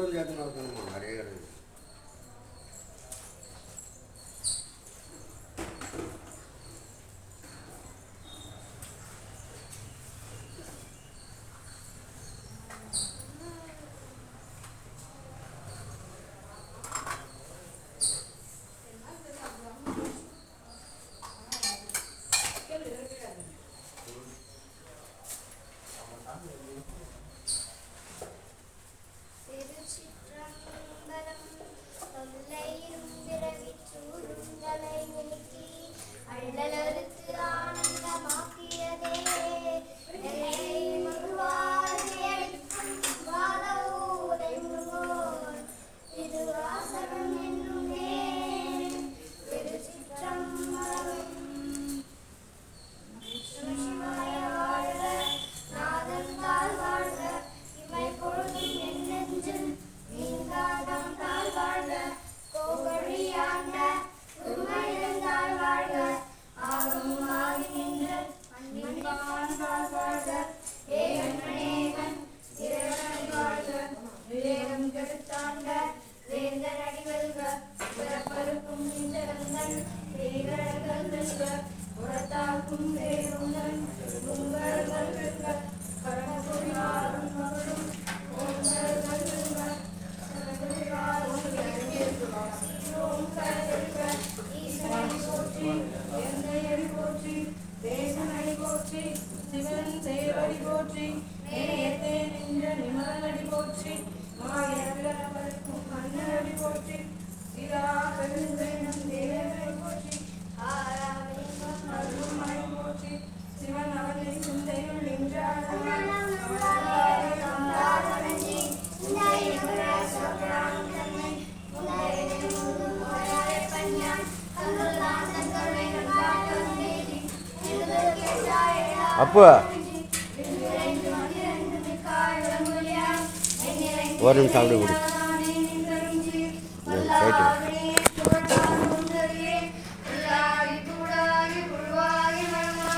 రోజులు చేతున్నారు అనుకున్నాం హరే போற்றி. சிவன் செயலடி போற்றி. நேயத்தே நின்ற நிமலனடி போற்றி. மாய விளம்பரக்கும் போற்றி. இதா பெருந்தே அப்போ ஒரு நிமிஷம் அப்படி கொடு.